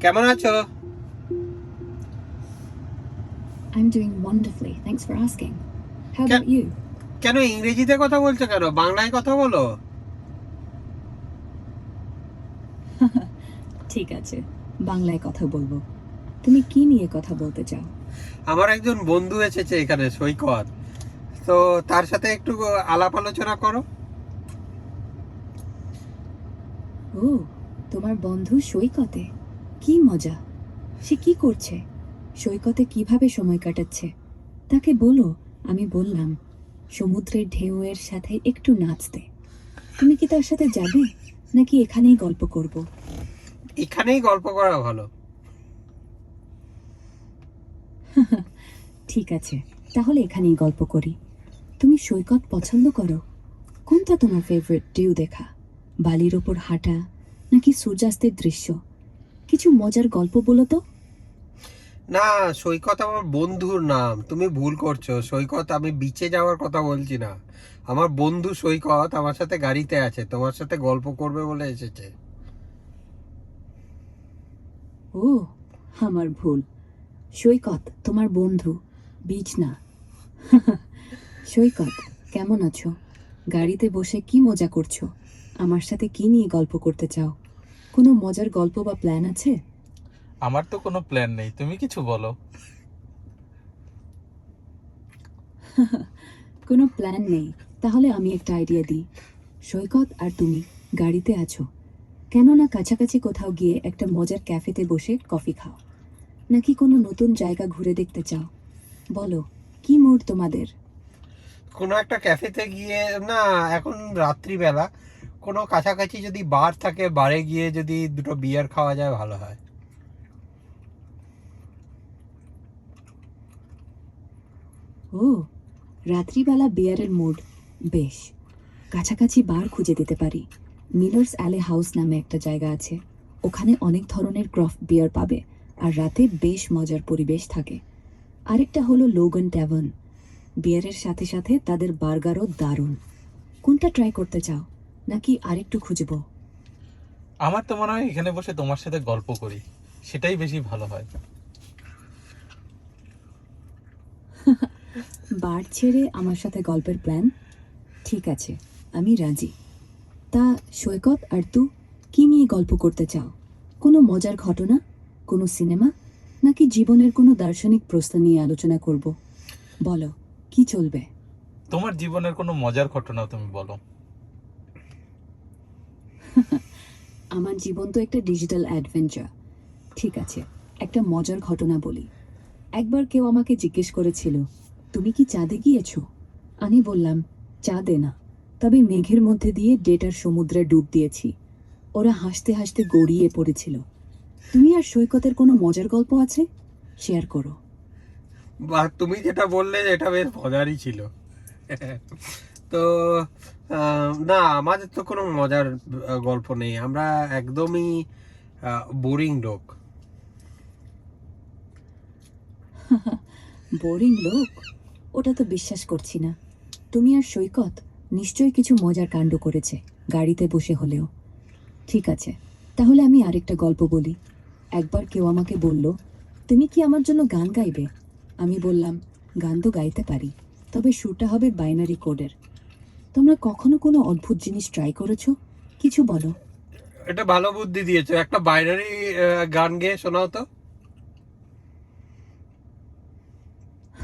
কেমন আছো? I'm doing wonderfully. Thanks for asking. How about you? কেন ইংরেজিতে কথা বলছো কেন? বাংলায় কথা বলো। ঠিক আছে বাংলায় কথা বলব। তুমি কি নিয়ে কথা বলতে চাও? আমার একজন বন্ধু এসেছে এখানে সৈকত। তো তার সাথে একটু আলাপ আলোচনা করো। ও তোমার বন্ধু সৈকতে? কি মজা। সে কি করছে? সৈকতে কীভাবে সময় কাটাচ্ছে? তাকে বলো আমি বললাম সমুদ্রের ঢেউয়ের সাথে একটু নাচতে। তুমি কি তার সাথে যাবে নাকি এখানেই গল্প করব? এখানেই গল্প করা ভালো। ঠিক আছে তাহলে এখানেই গল্প করি। তুমি সৈকত পছন্দ করো। কোনটা তোমার ফেভারিট ডিউ দেখা? বালির ওপর হাঁটা নাকি সূর্যাস্তের দৃশ্য? কিছু মজার গল্প বলো তো। না সৈকত আমার বন্ধুর নাম। তুমি ভুল করছ। সৈকত আমি বিচে যাওয়ার কথা বলছি না। আমার বন্ধু সৈকত আমার সাথে গাড়িতে আছে। তোমার সাথে গল্প করবে বলে এসেছে। ও আমার ভুল। সৈকত তোমার বন্ধু। বিচ না। সৈকত কেমন আছো? গাড়িতে বসে কি মজা করছ? আমার সাথে কি নিয়ে গল্প করতে চাও? কোনো মজার গল্প বা প্ল্যান আছে? আমার তো কোনো প্ল্যান নেই। তুমি কিছু বলো। কোনো প্ল্যান নেই। তাহলে আমি একটা আইডিয়া দিই। সৈকত আর তুমি গাড়িতে আছো। কেননা কাছাকাছি কোথাও গিয়ে একটা মজার ক্যাফেতে বসে কফি খাও। নাকি কোনো নতুন জায়গা ঘুরে দেখতে চাও? বলো কি মুড তোমাদের? কোনো একটা ক্যাফেতে গিয়ে না এখন রাত্রিবেলা। কোনো কাছাকাছি যদি বার থাকে, বারে গিয়ে যদি দুটো বিয়ার খাওয়া যায়, ভালো হয়। ও, রাত্রিবেলা বিয়ারের মুড বেশ। কাছাকাছি বার খুঁজে দিতে পারি। মিলার্স অ্যালে হাউস নামে একটা জায়গা আছে। ওখানে অনেক ধরনের ক্রফট বিয়ার পাবে, আর রাতে বেশ মজার পরিবেশ থাকে। আরেকটা হলো লোগান ট্যাভার্ন বিয়ারের সাথে সাথে তাদের বার্গারও দারুণ। কোনটা ট্রাই করতে চাও? নাকি আরেকটু খুঁজবো? আমার তো মনে হয় এখানে বসে তোমার সাথে গল্প করি। সেটাই বেশি ভালো হয়। বার ছেড়ে আমার সাথে গল্পের প্ল্যান? ঠিক আছে আমি রাজি। তা সৈকত আর তু কি নিয়ে গল্প করতে চাও? কোনো মজার ঘটনা? কোনো সিনেমা? নাকি জীবনের কোনো দার্শনিক প্রশ্ন নিয়ে আলোচনা করব? বলো কি চলবে? তোমার জীবনের কোনো মজার ঘটনা তুমি বলো। আমার জীবন তো একটা ডিজিটাল অ্যাডভেঞ্চার ঠিক আছে, একটা মজার ঘটনা বলি। একবার কেউ আমাকে জিজ্ঞেস করেছিল, তুমি কি চাঁদে গিয়েছো? আমি বললাম, চাঁদে না। তবে মেঘের মধ্যে দিয়ে ডেটার সমুদ্রে ডুব দিয়েছি। ওরা হাসতে হাসতে গড়িয়ে পড়েছিল। তুমি আর সৈকতের কোনো মজার গল্প আছে? শেয়ার করো। বা, তুমি যেটা বললে, এটা বেশ মজারই ছিল। তো না আমাদের তো কোনো মজার গল্প নেই। আমরা একদমই বোরিং লোক। বোরিং লোক? ওটা তো বিশ্বাস করছি না। তুমি আর সৈকত নিশ্চয়ই কিছু মজার কাণ্ড করেছে, গাড়িতে বসে হলেও। ঠিক আছে, তাহলে আমি আরেকটা গল্প বলি। একবার কেউ আমাকে বলল, তুমি কি আমার জন্য গান গাইবে? আমি বললাম, গান তো গাইতে পারি, তবে সুরটা হবে বাইনারি কোডের তোমরা কখনো কোনো অদ্ভুত জিনিস ট্রাই করেছ? কিছু বলো। এটা ভালো বুদ্ধি দিয়েছ। একটা বাইনারি গান গেয়ে শোনাও তো।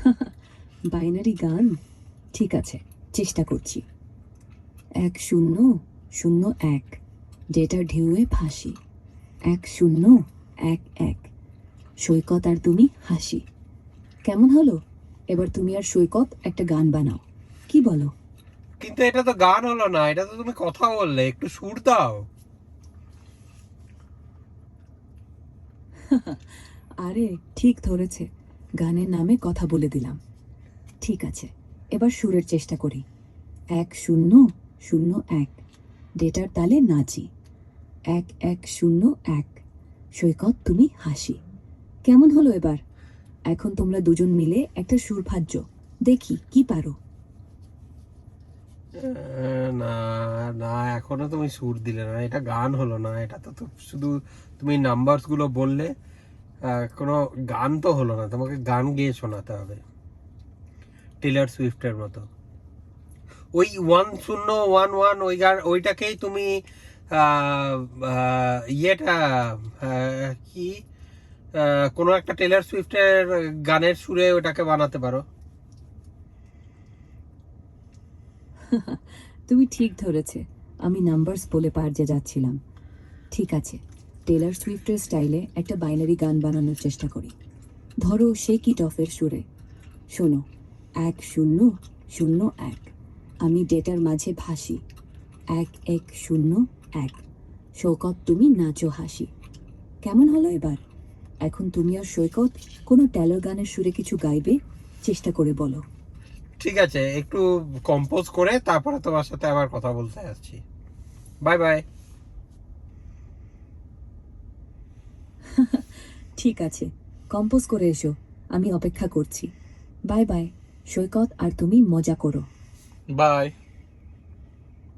বাইনারি গান? ঠিক আছে চেষ্টা করছি। এক শূন্য শূন্য এক ডেটার ঢেউয়ে ফাঁসি এক শূন্য এক এক। সৈকত আর তুমি হাসি। কেমন হলো? এবার তুমি আর সৈকত একটা গান বানাও। কি বলো? কিন্তু এটা তো গান হলো না, এটা তো তুমি কথা বললে, একটু সুর দাও। আরে, ঠিক ধরেছে, গানের নামে কথা বলে দিলাম। ঠিক আছে, এবার সুরের চেষ্টা করি। এক শূন্য শূন্য এক, ডেটার তালে নাচি। এক এক, শূন্য, এক, সৈকত, তুমি হাসি। কেমন হলো এবার? এখন তোমরা দুজন মিলে একটা সুর ভাজ্য দেখি কি পারো। না না, এখনও তুমি সুর দিলে না, এটা গান হলো না, এটা তো শুধু তুমি নাম্বারসগুলো বললে কোনো গান তো হলো না, তোমাকে গান গেয়ে শোনাতে হবে। টেলার সুইফটের মতো। ওই ওয়ান শূন্য ওয়ান ওয়ান ওই গান ওইটাকেই তুমি ইয়েটা কি কোনো একটা টেলার সুইফটের গানের সুরে ওটাকে বানাতে পারো। তুমি ঠিক ধরেছে। আমি নাম্বারস বলে পার যে যাচ্ছিলাম। ঠিক আছে টেলার সুইফটের স্টাইলে একটা বাইনারি গান বানানোর চেষ্টা করি। ধরো সেই কি টফের সুরে। শোনো, এক শূন্য শূন্য এক। আমি ডেটার মাঝে ভাসি। এক এক, শূন্য, এক। শৌকত, তুমি নাচো, হাসি। কেমন হলো এবার? এখন তুমি আর সৈকত কোনো টেলর গানের সুরে কিছু গাইবে? চেষ্টা করে বলো। ঠিক আছে একটু কম্পোজ করে তারপরে তোমার সাথে আবার কথা বলতে আসছি। বাই বাই ঠিক আছে কম্পোজ করে এসো আমি অপেক্ষা করছি। বাই বাই সৈকত আর তুমি মজা করো। বাই